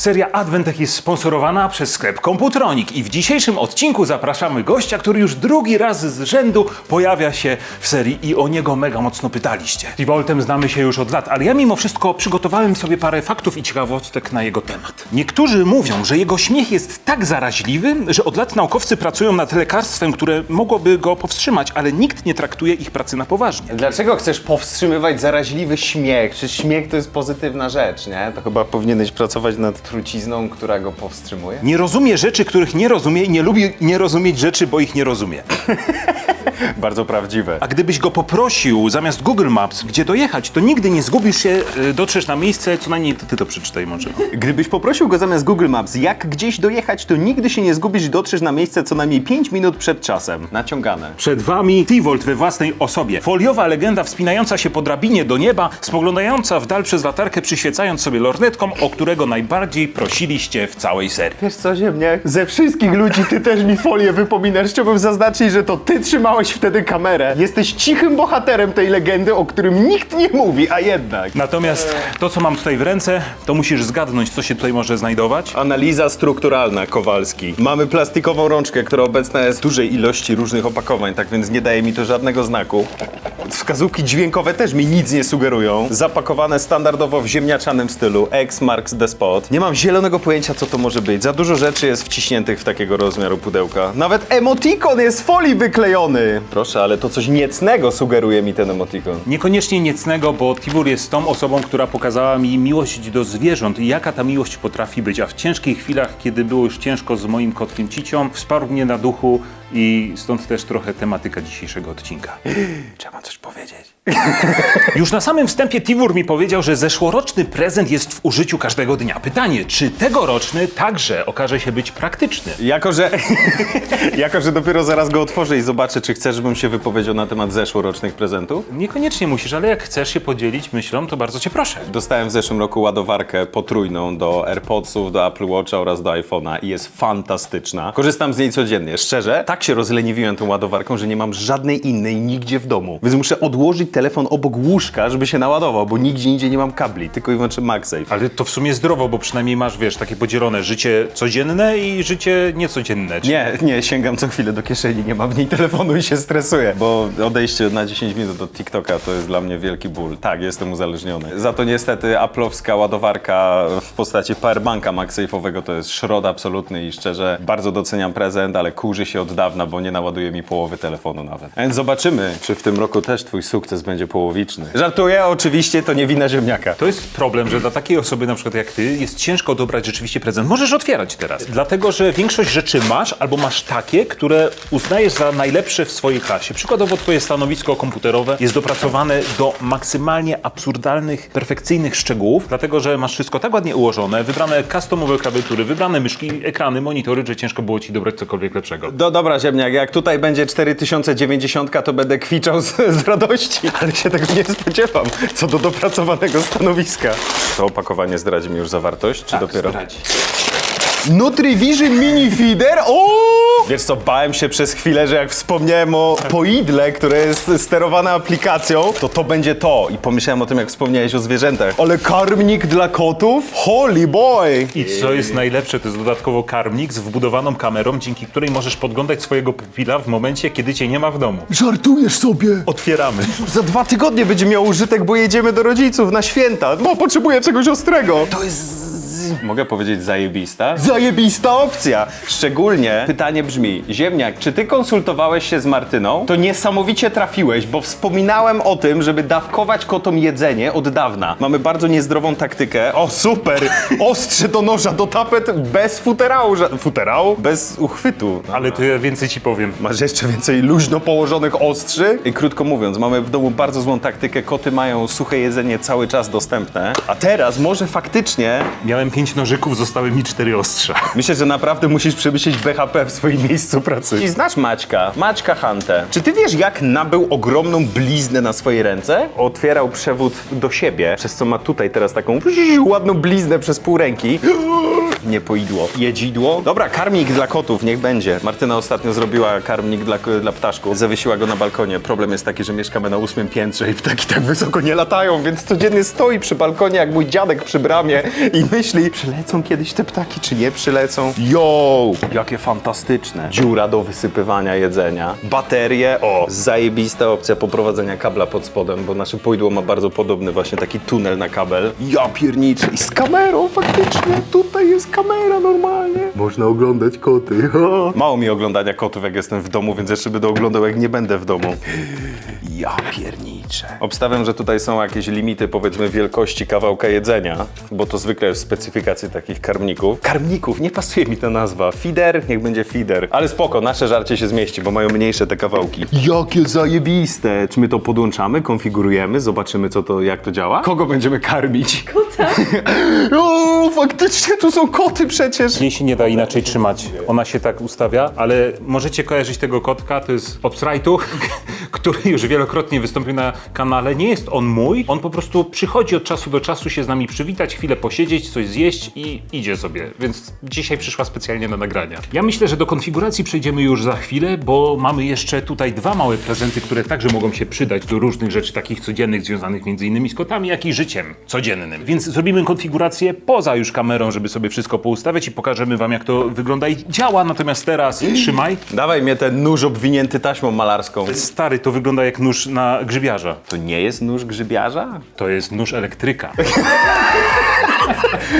Seria Adventech jest sponsorowana przez sklep Komputronik i w dzisiejszym odcinku zapraszamy gościa, który już drugi raz z rzędu pojawia się w serii i o niego mega mocno pytaliście. Z znamy się już od lat, ale ja mimo wszystko przygotowałem sobie parę faktów i ciekawostek na jego temat. Niektórzy mówią, że jego śmiech jest tak zaraźliwy, że od lat naukowcy pracują nad lekarstwem, które mogłoby go powstrzymać, ale nikt nie traktuje ich pracy na poważnie. Dlaczego chcesz powstrzymywać zaraźliwy śmiech? Przecież śmiech to jest pozytywna rzecz, nie? To chyba powinieneś pracować nad trucizną, która go powstrzymuje. Nie rozumie rzeczy, których nie rozumie i nie lubi nie rozumieć rzeczy, bo ich nie rozumie. Bardzo prawdziwe. A gdybyś go poprosił zamiast Google Maps, gdzie dojechać, to nigdy nie zgubisz się, y, dotrzesz na miejsce, co najmniej ty, ty to przeczytaj może. Gdybyś poprosił go zamiast Google Maps, jak gdzieś dojechać, to nigdy się nie zgubisz i dotrzesz na miejsce co najmniej 5 minut przed czasem. Naciągane. Przed wami T-Volt we własnej osobie. Foliowa legenda wspinająca się po drabinie do nieba, spoglądająca w dal przez latarkę, przyświecając sobie lornetką, o którego najbardziej prosiliście w całej serii. Wiesz co, ziemniak? Ze wszystkich ludzi ty też mi folię wypominasz. Chciałbym zaznaczyć, że to ty trzymałeś wtedy kamerę. Jesteś cichym bohaterem tej legendy, o którym nikt nie mówi, a jednak. Natomiast to, co mam tutaj w ręce, to musisz zgadnąć, co się tutaj może znajdować. Analiza strukturalna, Kowalski. Mamy plastikową rączkę, która obecna jest w dużej ilości różnych opakowań, tak więc nie daje mi to żadnego znaku. Wskazówki dźwiękowe też mi nic nie sugerują. Zapakowane standardowo w ziemniaczanym stylu. X marks the spot. Nie mam zielonego pojęcia, co to może być. Za dużo rzeczy jest wciśniętych w takiego rozmiaru pudełka. Nawet emotikon jest z folii wyklejony. Proszę, ale to coś niecnego sugeruje mi ten emotikon. Niekoniecznie niecnego, bo Tibur jest tą osobą, która pokazała mi miłość do zwierząt i jaka ta miłość potrafi być. A w ciężkich chwilach, kiedy było już ciężko z moim kotkiem Cicią, wsparł mnie na duchu i stąd też trochę tematyka dzisiejszego odcinka. Trzeba coś powiedzieć. Już na samym wstępie Tibur mi powiedział, że zeszłoroczny prezent jest w użyciu każdego dnia. Pytanie, czy tegoroczny także okaże się być praktyczny? Jako że, jako, że dopiero zaraz go otworzę i zobaczę, czy chcesz, żebym się wypowiedział na temat zeszłorocznych prezentów. Niekoniecznie musisz, ale jak chcesz się podzielić myślą, to bardzo cię proszę. Dostałem w zeszłym roku ładowarkę potrójną do AirPodsów, do Apple Watcha oraz do iPhone'a i jest fantastyczna. Korzystam z niej codziennie. Szczerze, tak się rozleniwiłem tą ładowarką, że nie mam żadnej innej nigdzie w domu. Więc muszę odłożyć telefon obok łóżka, żeby się naładował, bo nigdzie indziej nie mam kabli, tylko i wyłącznie MagSafe. Ale to w sumie zdrowo, bo przynajmniej masz, wiesz, takie podzielone życie codzienne i życie niecodzienne. Nie, nie, sięgam co chwilę do kieszeni, nie mam w niej telefonu i się stresuję, bo odejście na 10 minut od TikToka to jest dla mnie wielki ból. Tak, jestem uzależniony. Za to niestety Apple'owska ładowarka w postaci powerbanka MagSafe'owego to jest szrod absolutny i szczerze bardzo doceniam prezent, ale kurzy się od dawna, bo nie naładuje mi połowy telefonu nawet. Więc zobaczymy, czy w tym roku też twój sukces będzie połowiczny. Żartuję, oczywiście to nie wina ziemniaka. To jest problem, że dla takiej osoby na przykład jak ty jest ciężko dobrać rzeczywiście prezent. Możesz otwierać teraz. Dlatego, że większość rzeczy masz albo masz takie, które uznajesz za najlepsze w swojej klasie. Przykładowo twoje stanowisko komputerowe jest dopracowane do maksymalnie absurdalnych, perfekcyjnych szczegółów, dlatego, że masz wszystko tak ładnie ułożone, wybrane customowe klawiatury, wybrane myszki, ekrany, monitory, że ciężko było ci dobrać cokolwiek lepszego. Do, dobra, ziemniak, jak tutaj będzie 4090, to będę kwiczał z, z radości, ale się tego nie spodziewam, co do dopracowanego stanowiska. To opakowanie zdradzi mi już zawartość, czy dopiero? Zdradzi. Nutrivision Mini Feeder? O! Wiesz co, bałem się przez chwilę, że jak wspomniałem o poidle, które jest sterowane aplikacją, to to będzie to. I pomyślałem o tym, jak wspomniałeś o zwierzętach. Ale karmnik dla kotów? Holy boy! I co jest najlepsze, to jest dodatkowo karmnik z wbudowaną kamerą, dzięki której możesz podglądać swojego pupila w momencie, kiedy cię nie ma w domu. Żartujesz sobie! Otwieramy. Za dwa tygodnie będzie miał użytek, bo jedziemy do rodziców na święta. Bo potrzebuję czegoś ostrego. To jest. Mogę powiedzieć zajebista? Zajebista opcja! Szczególnie pytanie brzmi: Ziemniak, czy ty konsultowałeś się z Martyną? To niesamowicie trafiłeś, bo wspominałem o tym, żeby dawkować kotom jedzenie od dawna. Mamy bardzo niezdrową taktykę. O, super! Ostrze do noża, do tapet bez futerału. ża- Futerału? Bez uchwytu. Ale to ja więcej ci powiem. Masz jeszcze więcej luźno położonych ostrzy? I krótko mówiąc, mamy w domu bardzo złą taktykę. Koty mają suche jedzenie cały czas dostępne. A teraz może faktycznie. Miałem pięć nożyków, zostały mi cztery ostrza. Myślę, że naprawdę musisz przemyśleć BHP w swoim miejscu pracy. I znasz Maćka, Maćka Hantę. Czy ty wiesz, jak nabył ogromną bliznę na swojej ręce? Otwierał przewód do siebie, przez co ma tutaj teraz taką ładną bliznę przez pół ręki. Nie poidło. Jedzidło. Dobra, karmnik dla kotów, niech będzie. Martyna ostatnio zrobiła karmnik dla, dla ptaszków. Zawiesiła go na balkonie. Problem jest taki, że mieszkamy na ósmym piętrze i ptaki tak wysoko nie latają, więc codziennie stoi przy balkonie jak mój dziadek przy bramie i myśli, myśli, przylecą kiedyś te ptaki, czy nie przylecą. Yo! Jakie fantastyczne. Dziura do wysypywania jedzenia. Baterie, o, zajebista opcja poprowadzenia kabla pod spodem, bo nasze pojdło ma bardzo podobny właśnie taki tunel na kabel. Ja pierniczę. I z kamerą faktycznie, tutaj jest kamera normalnie. Można oglądać koty. Mało mi oglądania kotów, jak jestem w domu, więc jeszcze będę oglądał, jak nie będę w domu. Ja pierniczę. Obstawiam, że tutaj są jakieś limity, powiedzmy, wielkości kawałka jedzenia, bo to zwykle jest w specyfikacji takich karmników. Karmników, nie pasuje mi ta nazwa. Fider, niech będzie fider. Ale spoko, nasze żarcie się zmieści, bo mają mniejsze te kawałki. Jakie zajebiste! Czy my to podłączamy, konfigurujemy, zobaczymy co to, jak to działa? Kogo będziemy karmić? Kota! o, faktycznie tu są koty przecież! Jej się nie da inaczej trzymać. Ona się tak ustawia, ale możecie kojarzyć tego kotka, to jest Obstrajtu, który już wielokrotnie wystąpił na kanale. Nie jest on mój, on po prostu przychodzi od czasu do czasu się z nami przywitać, chwilę posiedzieć, coś zjeść i idzie sobie. Więc dzisiaj przyszła specjalnie na nagrania. Ja myślę, że do konfiguracji przejdziemy już za chwilę, bo mamy jeszcze tutaj dwa małe prezenty, które także mogą się przydać do różnych rzeczy takich codziennych, związanych między innymi z kotami, jak i życiem codziennym. Więc zrobimy konfigurację poza już kamerą, żeby sobie wszystko poustawiać i pokażemy wam, jak to wygląda i działa. Natomiast teraz trzymaj. Dawaj mnie ten nóż obwinięty taśmą malarską. Stary, to wygląda jak nóż na grzybiarza. To nie jest nóż grzybiarza? To jest nóż elektryka.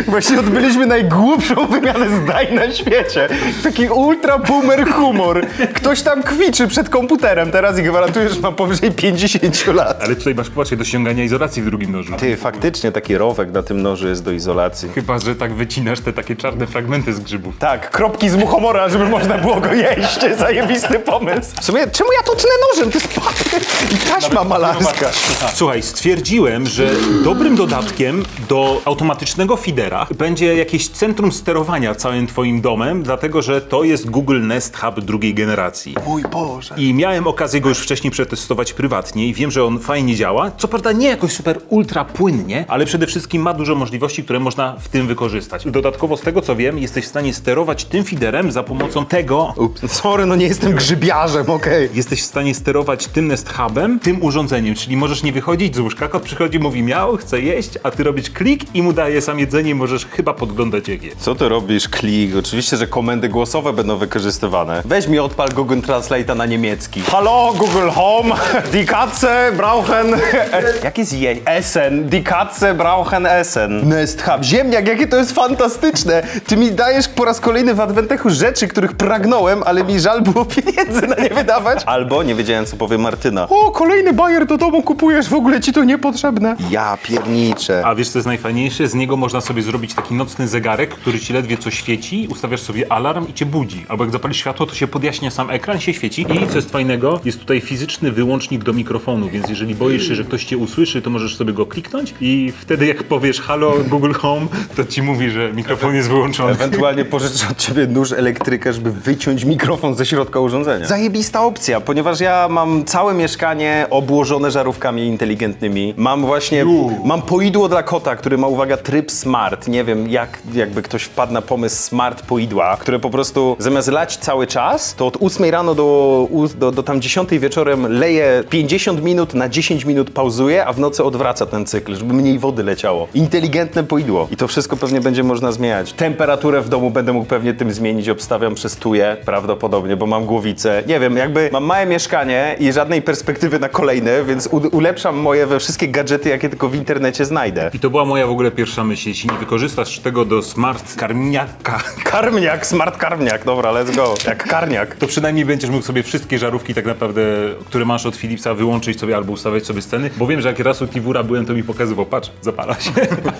Właśnie odbyliśmy najgłupszą wymianę zdań na świecie. Taki ultra boomer humor. Ktoś tam kwiczy przed komputerem teraz i gwarantuję, że ma powyżej 50 lat. Ale tutaj masz patrzeć do ściągania izolacji w drugim nożu. Ty, faktycznie taki rowek na tym nożu jest do izolacji. Chyba, że tak wycinasz te takie czarne fragmenty z grzybów. Tak, kropki z muchomora, żeby można było go jeść. Zajebisty pomysł. W sumie, czemu ja to tnę nożem? To jest papier i taśma malarska. Słuchaj, stwierdziłem, że dobrym dodatkiem do automatycznego feedera będzie jakieś centrum sterowania całym twoim domem, dlatego że to jest Google Nest Hub drugiej generacji. Mój Boże. I miałem okazję go już wcześniej przetestować prywatnie i wiem, że on fajnie działa. Co prawda nie jakoś super ultra płynnie, ale przede wszystkim ma dużo możliwości, które można w tym wykorzystać. Dodatkowo z tego co wiem, jesteś w stanie sterować tym feederem za pomocą tego, Ups. Sorry, no nie jestem grzybiarzem, okej. jesteś w stanie sterować tym Nest Hubem, tym urządzeniem, czyli możesz nie wychodzić z łóżka, kot przychodzi, mówi miał, chce jeść, a ty robisz klik i mu daje sam jedzenie możesz chyba podglądać jak je. Co ty robisz, klik? Oczywiście, że komendy głosowe będą wykorzystywane. Weź mi odpal Google Translate'a na niemiecki. Hallo, Google Home, die Katze brauchen... Jak jest je? Essen, die Katze brauchen Essen. Nest Hub. Ziemniak, jakie to jest fantastyczne. Ty mi dajesz po raz kolejny w Adwentechu rzeczy, których pragnąłem, ale mi żal było pieniędzy na nie wydawać. Albo nie wiedziałem, co powie Martyna. O, kolejny bajer do domu kupujesz, w ogóle ci to niepotrzebne. Ja pierniczę. A wiesz co jest najfajniejsze? Z niego można sobie zrobić taki nocny zegarek, który ci ledwie co świeci, ustawiasz sobie alarm i cię budzi. Albo jak zapalisz światło, to się podjaśnia sam ekran, się świeci. I co jest fajnego, jest tutaj fizyczny wyłącznik do mikrofonu, więc jeżeli boisz się, że ktoś cię usłyszy, to możesz sobie go kliknąć i wtedy jak powiesz halo Google Home, to ci mówi, że mikrofon jest wyłączony. Ewentualnie pożyczę od ciebie nóż elektryka, żeby wyciąć mikrofon ze środka urządzenia. Zajebista opcja, ponieważ ja mam całe mieszkanie obłożone żarówkami inteligentnymi. Mam właśnie, mam poidło dla kota, który ma, uwaga, tryb smart. Nie wiem, jak jakby ktoś wpadł na pomysł smart poidła, które po prostu zamiast lać cały czas, to od 8 rano do, do, do tam 10 wieczorem leje 50 minut, na 10 minut pauzuje, a w nocy odwraca ten cykl, żeby mniej wody leciało. Inteligentne poidło. I to wszystko pewnie będzie można zmieniać. Temperaturę w domu będę mógł pewnie tym zmienić, obstawiam przez tuje prawdopodobnie, bo mam głowicę. Nie wiem, jakby mam małe mieszkanie i żadnej perspektywy na kolejne, więc ulepszam moje we wszystkie gadżety, jakie tylko w internecie znajdę. I to była moja w ogóle pierwsza myśl. Jeśli nie wykorzystasz tego do smart karmniaka, Karmniak, smart karmniak, dobra, let's go. Jak karniak. to przynajmniej będziesz mógł sobie wszystkie żarówki tak naprawdę, które masz od Philipsa, wyłączyć sobie albo ustawiać sobie sceny. Bo wiem, że jak raz u Tiwura byłem, to mi pokazywał, patrz, zapala się.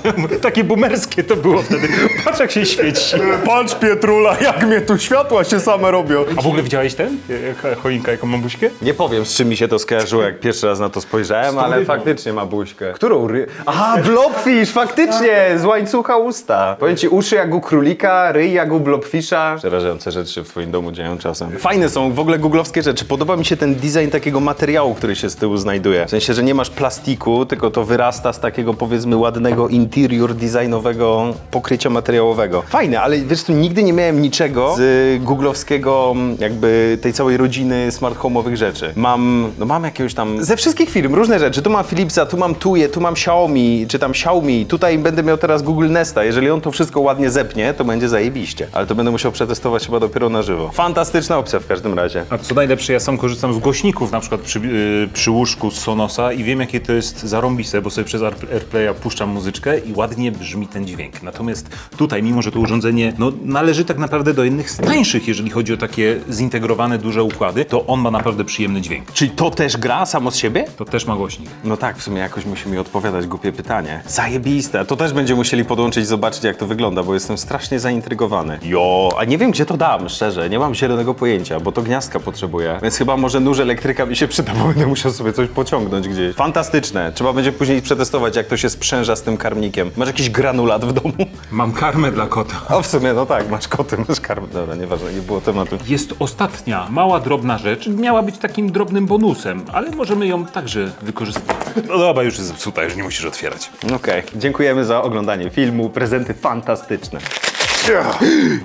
Takie boomerskie to było wtedy. Patrz jak się świeci. Patrz Pietrula, jak mnie tu światła się same robią. A w ogóle widziałeś ten? e, cho- Choinka, jaką mam buźkę? Nie powiem, z czym mi się to skojarzyło, jak pierwszy raz na to spojrzałem, ale rybą. faktycznie ma buźkę. Którą ry... Aha, blobfish, faktycznie, z łańcucha usta. Powiem ci, uszy jak u królika, ryj jak u blobfisha. Przerażające rzeczy w twoim domu dzieją czasem. Fajne są w ogóle googlowskie rzeczy. Podoba mi się ten design takiego materiału, który się z tyłu znajduje. W sensie, że nie masz plastiku, tylko to wyrasta z takiego powiedzmy ładnego interior designowego pokrycia materiałowego. Fajne, ale wiesz tu nigdy nie miałem niczego z googlowskiego mm, jakby tej całej rodziny smart home'owych rzeczy. Mam, no mam jakiegoś tam, ze wszystkich firm różne rzeczy. Tu mam Philipsa, tu mam Tuje, tu mam Xiaomi, czy tam Xiaomi, tutaj będę miał teraz Google Nesta. Jeżeli on to wszystko ładnie zepnie, to będzie zajebiście. Ale to będę musiał przetestować chyba dopiero na żywo. Fantastyczna opcja w każdym razie. A co najlepsze, ja sam korzystam z głośników, na przykład przy, yy, przy łóżku z Sonosa i wiem, jakie to jest zarąbiste, bo sobie przez Air- AirPlaya puszczam muzyczkę i ładnie brzmi ten dźwięk. Natomiast tutaj, mimo że to urządzenie no, należy tak naprawdę do jednych z tańszych, jeżeli chodzi o takie zintegrowane, duże układy, to on ma naprawdę przyjemny dźwięk. Czyli to też gra samo z siebie? To też ma głośnik. No tak, w sumie jakoś musi mi odpowiadać głupie pytanie. Zajebiste. To też będziemy musieli podłączyć i zobaczyć, jak to wygląda, bo jestem strasznie zaintrygowany. Jo, a nie wiem, gdzie to dam, szczerze. Nie mam zielonego pojęcia, bo to gniazdka potrzebuję. Więc chyba może nóż elektryka mi się przyda, bo będę musiał sobie coś pociągnąć gdzieś. Fantastyczne. Trzeba będzie później przetestować, jak to się sprzęża z tym karmnikiem. Masz jakiś granulat w domu? Mam karmę dla kota. O, w sumie, no tak, masz koty, masz karmę. Dobra, nieważne, nie było tematu. Jest ostatnia, mała, drobna rzecz. Miała być takim drobnym bonusem, ale możemy ją także wykorzystać. No dobra, już jest zepsuta, już nie musisz otwierać. Okej, dziękujemy za oglądanie filmu. Prezenty fantastyczne.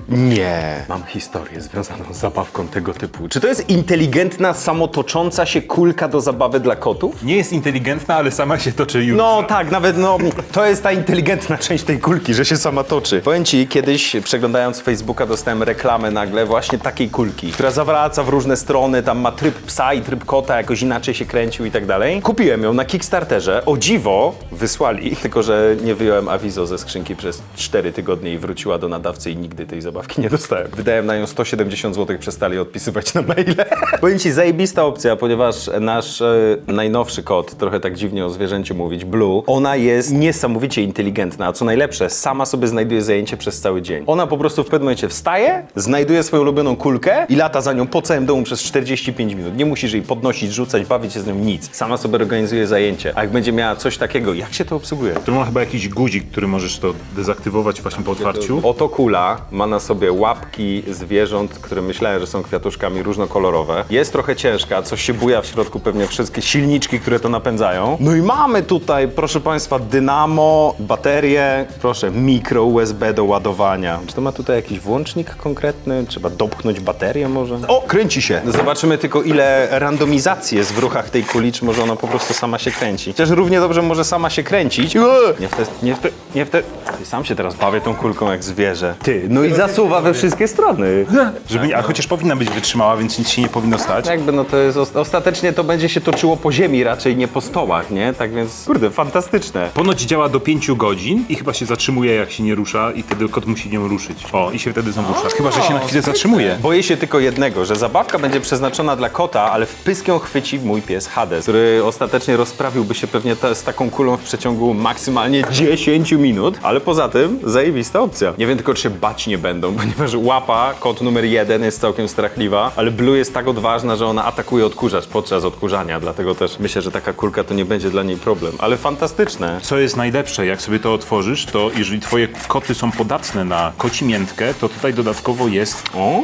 Nie. Mam historię związaną z zabawką tego typu. Czy to jest inteligentna, samotocząca się kulka do zabawy dla kotów? Nie jest inteligentna, ale sama się toczy już. No tak, nawet no, to jest ta inteligentna część tej kulki, że się sama toczy. Powiem ci, kiedyś przeglądając Facebooka dostałem reklamę nagle właśnie takiej kulki, która zawraca w różne strony, tam ma tryb psa i tryb kota, jakoś inaczej się kręcił i tak dalej. Kupiłem ją na Kickstarterze, o dziwo wysłali, tylko że nie wyjąłem awizo ze skrzynki przez 4 tygodnie i wróciła do nadawcy i nigdy tej zabawki nie dostałem. Wydałem na nią 170 zł, przestali odpisywać na maile. Powiem ci, zajebista opcja, ponieważ nasz e, najnowszy kot, trochę tak dziwnie o zwierzęciu mówić, Blue, ona jest niesamowicie inteligentna, a co najlepsze, sama sobie znajduje zajęcie przez cały dzień. Ona po prostu w pewnym momencie wstaje, znajduje swoją ulubioną kulkę i lata za nią po całym domu przez 45 minut. Nie musisz jej podnosić, rzucać, bawić się z nią, nic. Sama sobie organizuje zajęcie. A jak będzie miała coś takiego, jak się to obsługuje? Tu ma chyba jakiś guzik, który możesz to dezaktywować właśnie po otwarciu. Oto kula ma na sobie łapki zwierząt, które myślałem, że są kwiatuszkami różnokolorowe. Jest trochę ciężka, coś się buja w środku, pewnie wszystkie silniczki, które to napędzają. No i mamy tutaj, proszę Państwa, dynamo, baterie, proszę, mikro USB do ładowania. Czy to ma tutaj jakiś włącznik konkretny? Trzeba dopchnąć baterię może? O, kręci się! Zobaczymy tylko ile randomizacji jest w ruchach tej kuli, czy może ona po prostu sama się kręci. Chociaż równie dobrze może sama się kręcić. Nie w te, nie w te, nie w te... Sam się teraz bawię tą kulką jak zwierzę. Ty, no i zasuwa we wszystkie strony. Żeby, a chociaż powinna być wytrzymała, więc nic się nie powinno stać. Jakby no to jest, ost- ostatecznie to będzie się toczyło po ziemi raczej, nie po stołach, nie? Tak więc, kurde, fantastyczne. Ponoć działa do 5 godzin i chyba się zatrzymuje, jak się nie rusza i wtedy kot musi nią ruszyć. O, i się wtedy znowu rusza. Chyba, że się na chwilę zatrzymuje. Boję się tylko jednego, że zabawka będzie przeznaczona dla kota, ale w pysk ją chwyci mój pies Hades, który ostatecznie rozprawiłby się pewnie ta, z taką kulą w przeciągu maksymalnie 10 minut, ale poza tym zajebista opcja. Nie wiem tylko, czy się bać nie będą, ponieważ łapa, kot numer jeden jest całkiem strachliwa, ale Blue jest tak odważna, że ona atakuje odkurzacz podczas odkurzania, dlatego też myślę, że taka kulka to nie będzie dla niej problem, ale fantastyczne. Co jest najlepsze, jak sobie to otworzysz, to jeżeli twoje koty są podatne na koci miętkę, to tutaj dodatkowo jest... O,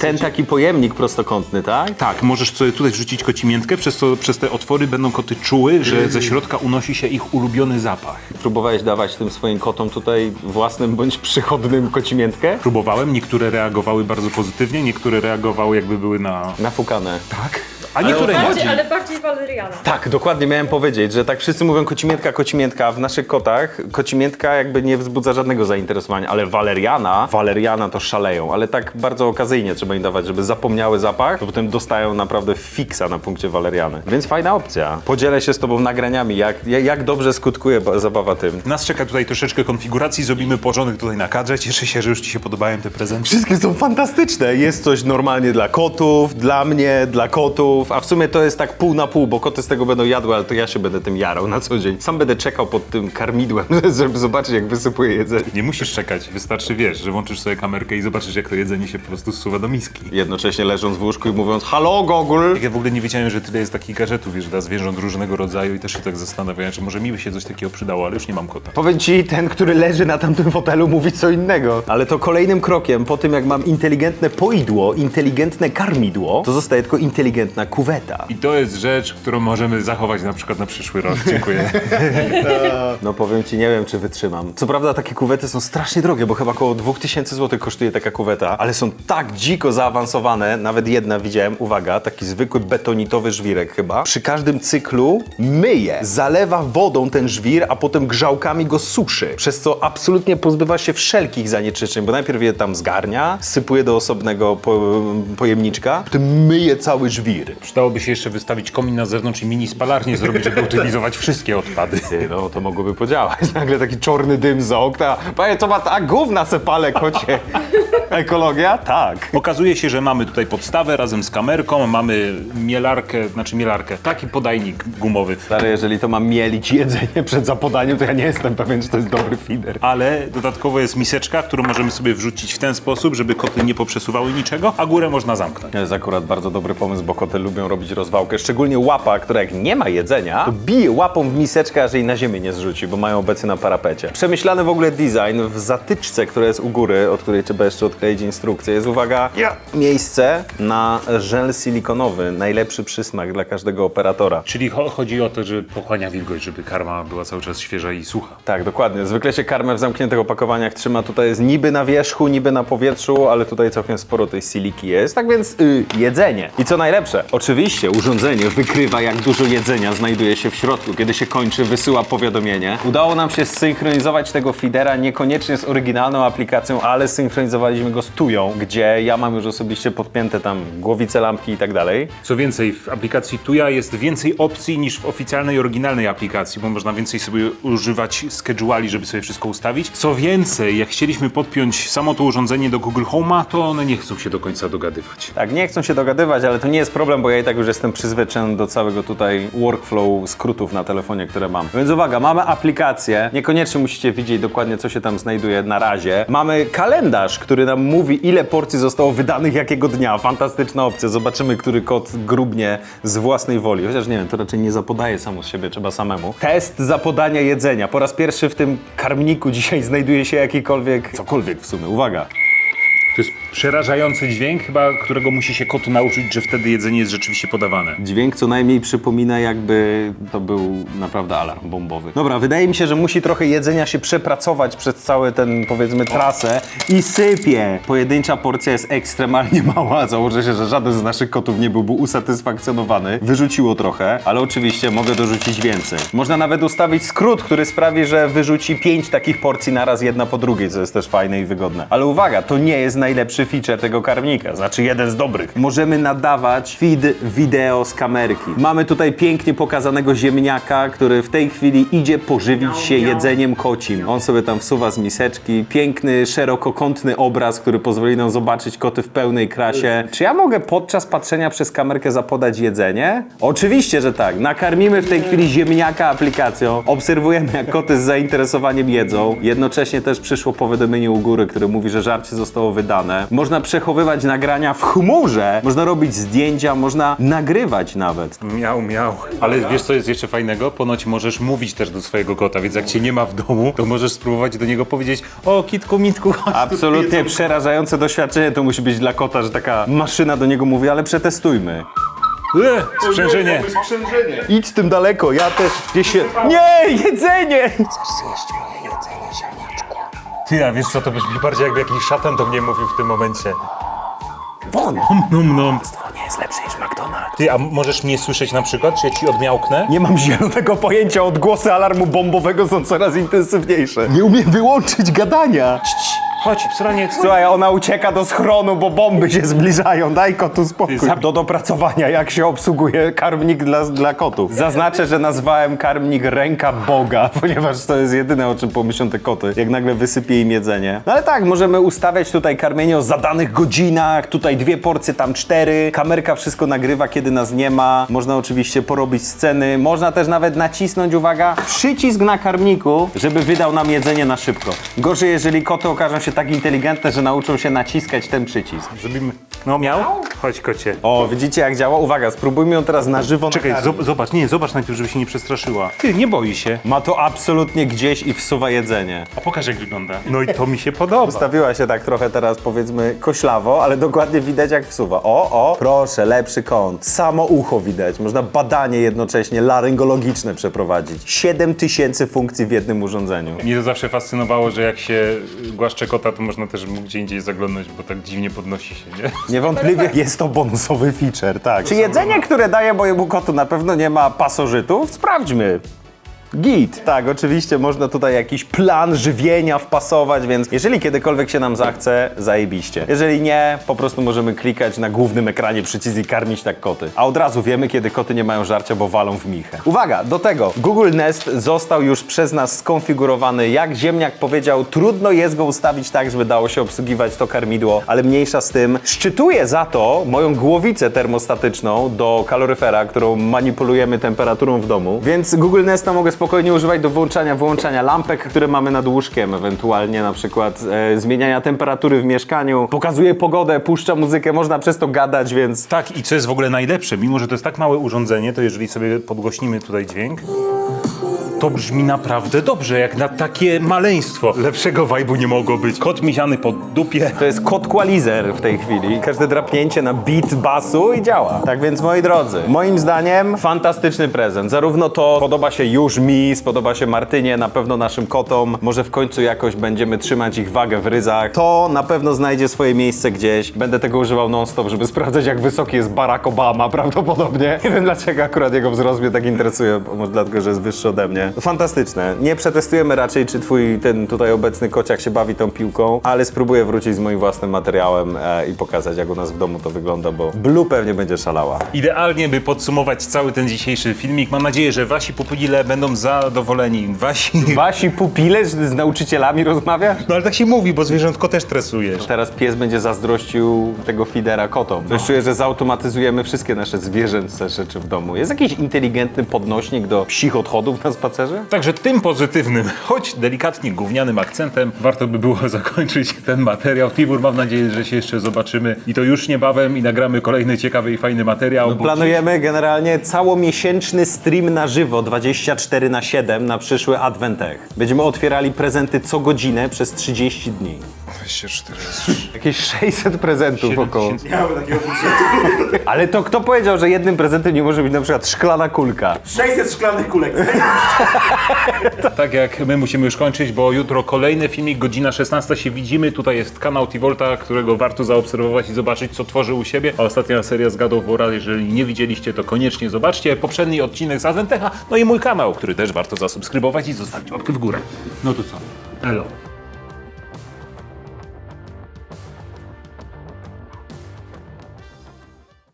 ten taki pojemnik prostokątny, tak? Tak, możesz sobie tutaj wrzucić koci miętkę, przez, to, przez te otwory będą koty czuły, że ze środka unosi się ich ulubiony zapach. Próbowałeś dawać tym swoim kotom tutaj własnym bądź przychodnym kocimiętkę? Próbowałem, niektóre reagowały bardzo pozytywnie, niektóre reagowały jakby były na... Nafukane. Tak? A niektóre nie. Bardziej, ale bardziej waleriana. Tak, dokładnie miałem powiedzieć, że tak wszyscy mówią kocimiętka, kocimiętka, a w naszych kotach kocimiętka jakby nie wzbudza żadnego zainteresowania, ale waleriana, waleriana to szaleją, ale tak bardzo okazyjnie trzeba im dawać, żeby zapomniały zapach, to potem dostają naprawdę fiksa na punkcie waleriany. Więc fajna opcja. Podzielę się z tobą nagraniami, jak, jak dobrze skutkuje ba- zabawa tym. Nas czeka tutaj troszeczkę konfiguracji, zrobimy porządek tutaj na kadrze. Cieszę się, że już Ci się podobają te prezenty. Wszystkie są fantastyczne. Jest coś normalnie dla kotów, dla mnie, dla kotów, a w sumie to jest tak pół na pół, bo koty z tego będą jadły, ale to ja się będę tym jarał na co dzień. Sam będę czekał pod tym karmidłem, żeby zobaczyć, jak wysypuje jedzenie. Nie musisz czekać, wystarczy wiesz, że włączysz sobie kamerkę i zobaczysz, jak to jedzenie się po prostu zsuwa do miski. Jednocześnie leżąc w łóżku i mówiąc Halo, Gogol! Ja w ogóle nie wiedziałem, że tyle jest takich gadżetów, wiesz, dla zwierząt różnego rodzaju i też się tak zastanawiałem, że może mi by się coś takiego przydało, ale już nie mam kota. Powiem ci, ten, który leży na tamtym fotelu, mówi co innego. Ale to kolejnym krokiem, po tym jak mam inteligentne poidło, inteligentne karmidło, to zostaje tylko inteligentna kuweta. I to jest rzecz, którą możemy zachować na przykład na przyszły rok. Dziękuję. No powiem ci, nie wiem czy wytrzymam. Co prawda takie kuwety są strasznie drogie, bo chyba około 2000 zł kosztuje taka kuweta, ale są tak dziko zaawansowane, nawet jedna widziałem, uwaga, taki zwykły betonitowy żwirek chyba. Przy każdym cyklu myje, zalewa wodą ten żwir, a potem grzałkami go suszy, przez co absolutnie pozbywa się wszelkich zanieczyszczeń, bo najpierw je tam zgarnia, sypuje do osobnego po, pojemniczka, potem myje cały żwir. Przydałoby się jeszcze wystawić komin na zewnątrz i mini spalarnię zrobić, żeby utylizować wszystkie odpady. Ty, no to mogłoby podziałać. Nagle taki czarny dym za okna. Panie, to ma tak gówna se pale, kocie. Ekologia? Tak. Okazuje się, że mamy tutaj podstawę razem z kamerką, mamy mielarkę, znaczy mielarkę, taki podajnik gumowy. Stary, jeżeli to ma mielić jedzenie przed zapodaniem, to ja nie jestem pewien, czy to jest dobry feeder. Ale dodatkowo jest miseczka, którą możemy sobie wrzucić w ten sposób, żeby koty nie poprzesuwały niczego, a górę można zamknąć. To jest akurat bardzo dobry pomysł, bo koty lubią robić rozwałkę. Szczególnie łapa, która jak nie ma jedzenia, to bije łapą w miseczkę, aż jej na ziemię nie zrzuci, bo mają obecnie na parapecie. Przemyślany w ogóle design w zatyczce, która jest u góry, od której trzeba jeszcze odkleić instrukcję, jest uwaga, miejsce na żel silikonowy. Najlepszy przysmak dla każdego operatora. Czyli cho- chodzi o to, że pochłania wilgoć, żeby karma była cały czas świeża i sucha. Tak, dokładnie. Zwykle się karmę w zamkniętych opakowaniach trzyma. Tutaj jest niby na wierzchu, niby na powietrzu, ale tutaj całkiem sporo tej siliki jest. Tak więc y, jedzenie. I co najlepsze, oczywiście urządzenie wykrywa, jak dużo jedzenia znajduje się w środku. Kiedy się kończy, wysyła powiadomienie. Udało nam się zsynchronizować tego feedera niekoniecznie z oryginalną aplikacją, ale synchronizowaliśmy go z Tują, gdzie ja mam już osobiście podpięte tam głowice, lampki i tak dalej. Co więcej, w aplikacji Tuya jest więcej opcji niż w oficjalnej, oryginalnej aplikacji, bo można więcej sobie używać scheduali, żeby sobie wszystko ustawić. Co więcej, jak chcieliśmy podpiąć samo to urządzenie do Google Home'a, to one nie chcą się do końca dogadywać. Tak, nie chcą się dogadywać, ale to nie jest problem, bo ja i tak już jestem przyzwyczajony do całego tutaj workflow skrótów na telefonie, które mam. Więc uwaga, mamy aplikację, niekoniecznie musicie widzieć dokładnie, co się tam znajduje na razie. Mamy kalendarz, który nam mówi, ile porcji zostało wydanych jakiego dnia. Fantastyczna opcja. Zobaczymy, który kot grubnie z własnej woli. Chociaż nie wiem, to raczej nie zapodaje samo z siebie, trzeba samemu. Test zapodania jedzenia. Po raz pierwszy w tym karmniku dzisiaj znajduje się jakikolwiek, cokolwiek w sumie. Uwaga. To jest przerażający dźwięk, chyba którego musi się kot nauczyć, że wtedy jedzenie jest rzeczywiście podawane. Dźwięk co najmniej przypomina, jakby to był naprawdę alarm bombowy. Dobra, wydaje mi się, że musi trochę jedzenia się przepracować przez cały ten, powiedzmy, trasę i sypie. Pojedyncza porcja jest ekstremalnie mała. Założę się, że żaden z naszych kotów nie byłby usatysfakcjonowany. Wyrzuciło trochę, ale oczywiście mogę dorzucić więcej. Można nawet ustawić skrót, który sprawi, że wyrzuci pięć takich porcji naraz, jedna po drugiej, co jest też fajne i wygodne. Ale uwaga, to nie jest najlepszy feature tego karmnika, znaczy jeden z dobrych. Możemy nadawać feed wideo z kamerki. Mamy tutaj pięknie pokazanego ziemniaka, który w tej chwili idzie pożywić się jedzeniem kocim. On sobie tam wsuwa z miseczki. Piękny, szerokokątny obraz, który pozwoli nam zobaczyć koty w pełnej krasie. Czy ja mogę podczas patrzenia przez kamerkę zapodać jedzenie? Oczywiście, że tak. Nakarmimy w tej chwili ziemniaka aplikacją. Obserwujemy, jak koty z zainteresowaniem jedzą. Jednocześnie też przyszło powiadomienie u góry, które mówi, że żarcie zostało wydane. Można przechowywać nagrania w chmurze. Można robić zdjęcia, można nagrywać nawet. Miał, miał. Ale wiesz co jest jeszcze fajnego? Ponoć możesz mówić też do swojego kota, więc jak cię nie ma w domu, to możesz spróbować do niego powiedzieć o kitku, mitku, chodź tu Absolutnie przerażające doświadczenie to musi być dla kota, że taka maszyna do niego mówi, ale przetestujmy. E, sprzężenie. Idź z tym daleko, ja też gdzieś się... Nie, jedzenie! Ty, a wiesz co, to brzmi bardziej jakby jakiś szatan do mnie mówił w tym momencie. Won! Num. To nie jest lepsze niż McDonald's. Ty, a możesz mnie słyszeć na przykład, czy ja ci odmiałknę? Nie mam zielonego pojęcia, odgłosy alarmu bombowego są coraz intensywniejsze. Nie umiem wyłączyć gadania. Chodź, psraniec. Słuchaj, ona ucieka do schronu, bo bomby się zbliżają. Daj kotu spokój. Do dopracowania, jak się obsługuje karmnik dla, dla kotów. Zaznaczę, że nazwałem karmnik ręka Boga, ponieważ to jest jedyne, o czym pomyślą te koty, jak nagle wysypie im jedzenie. No ale tak, możemy ustawiać tutaj karmienie o zadanych godzinach, tutaj dwie porcje, tam cztery. Kamerka wszystko nagrywa, kiedy nas nie ma. Można oczywiście porobić sceny. Można też nawet nacisnąć, uwaga, przycisk na karmniku, żeby wydał nam jedzenie na szybko. Gorzej, jeżeli koty okażą się tak inteligentne, że nauczą się naciskać ten przycisk. Zrobimy... No, miał? Chodź, kocie. O, widzicie jak działa? Uwaga, spróbujmy ją teraz na żywo Czekaj, nakarmić. zobacz, nie, zobacz najpierw, żeby się nie przestraszyła. Ty, nie boi się. Ma to absolutnie gdzieś i wsuwa jedzenie. A pokaż, jak wygląda. No i to mi się podoba. Stawiła się tak trochę teraz powiedzmy koślawo, ale dokładnie widać jak wsuwa. O, o, proszę, lepszy kąt. Samo ucho widać. Można badanie jednocześnie laryngologiczne przeprowadzić. 7 tysięcy funkcji w jednym urządzeniu. Mnie to zawsze fascynowało, że jak się głaszcze kota, to można też gdzie indziej zaglądnąć, bo tak dziwnie podnosi się, nie? Niewątpliwie jest to bonusowy feature, tak. Czy jedzenie, które daje mojemu kotu na pewno nie ma pasożytów? Sprawdźmy. Git. Tak, oczywiście można tutaj jakiś plan żywienia wpasować, więc jeżeli kiedykolwiek się nam zachce, zajebiście. Jeżeli nie, po prostu możemy klikać na głównym ekranie przycisk i karmić tak koty. A od razu wiemy, kiedy koty nie mają żarcia, bo walą w michę. Uwaga, do tego Google Nest został już przez nas skonfigurowany. Jak ziemniak powiedział, trudno jest go ustawić tak, żeby dało się obsługiwać to karmidło, ale mniejsza z tym. Szczytuje za to moją głowicę termostatyczną do kaloryfera, którą manipulujemy temperaturą w domu, więc Google Nesta mogę spokojnie używać do włączania, wyłączania lampek, które mamy nad łóżkiem, ewentualnie na przykład e, zmieniania temperatury w mieszkaniu, pokazuje pogodę, puszcza muzykę, można przez to gadać, więc Tak, i co jest w ogóle najlepsze, mimo że to jest tak małe urządzenie, to jeżeli sobie podgłośnimy tutaj dźwięk, to brzmi naprawdę dobrze, jak na takie maleństwo. Lepszego wajbu nie mogło być. Kot miziany pod dupie. To jest kod qualizer w tej chwili. Każde drapnięcie na beat basu i działa. Tak więc moi drodzy, moim zdaniem fantastyczny prezent. Zarówno to podoba się już mi, spodoba się Martynie, na pewno naszym kotom. Może w końcu jakoś będziemy trzymać ich wagę w ryzach. To na pewno znajdzie swoje miejsce gdzieś. Będę tego używał non-stop, żeby sprawdzać jak wysoki jest Barack Obama prawdopodobnie. Nie wiem dlaczego akurat jego wzrost mnie tak interesuje, bo może dlatego, że jest wyższy ode mnie. Fantastyczne. Nie przetestujemy raczej, czy twój ten tutaj obecny kociak się bawi tą piłką, ale spróbuję wrócić z moim własnym materiałem e, i pokazać, jak u nas w domu to wygląda, bo Blue pewnie będzie szalała. Idealnie, by podsumować cały ten dzisiejszy filmik. Mam nadzieję, że wasi pupile będą zadowoleni. Wasi... Wasi pupile, ty z nauczycielami rozmawiasz? No ale tak się mówi, bo zwierzątko też tresujesz. Teraz pies będzie zazdrościł tego fidera kotom. Też czuję, że zautomatyzujemy wszystkie nasze zwierzęce rzeczy w domu. Jest jakiś inteligentny podnośnik do psich odchodów na spacerze? Także tym pozytywnym, choć delikatnie gównianym akcentem, warto by było zakończyć ten materiał. Tibur, mam nadzieję, że się jeszcze zobaczymy i to już niebawem i nagramy kolejny ciekawy i fajny materiał. bo Planujemy generalnie całomiesięczny stream na żywo 24 na 7 na przyszły Adventech. Będziemy otwierali prezenty co godzinę przez 30 dni. 24. Jakieś 600 prezentów około. 7000. Nie mamy takiego budżetu. Ale to kto powiedział, że jednym prezentem nie może być na przykład szklana kulka? 600 szklanych kulek. Tak jak my musimy już kończyć, bo jutro kolejny filmik, godzina 16 się widzimy. Tutaj jest kanał Tivolta, którego warto zaobserwować i zobaczyć, co tworzy u siebie. A ostatnia seria z God of War, jeżeli nie widzieliście, to koniecznie zobaczcie. Poprzedni odcinek z Azentecha, no i mój kanał, który też warto zasubskrybować i zostawić łapkę w górę. No to co? Elo.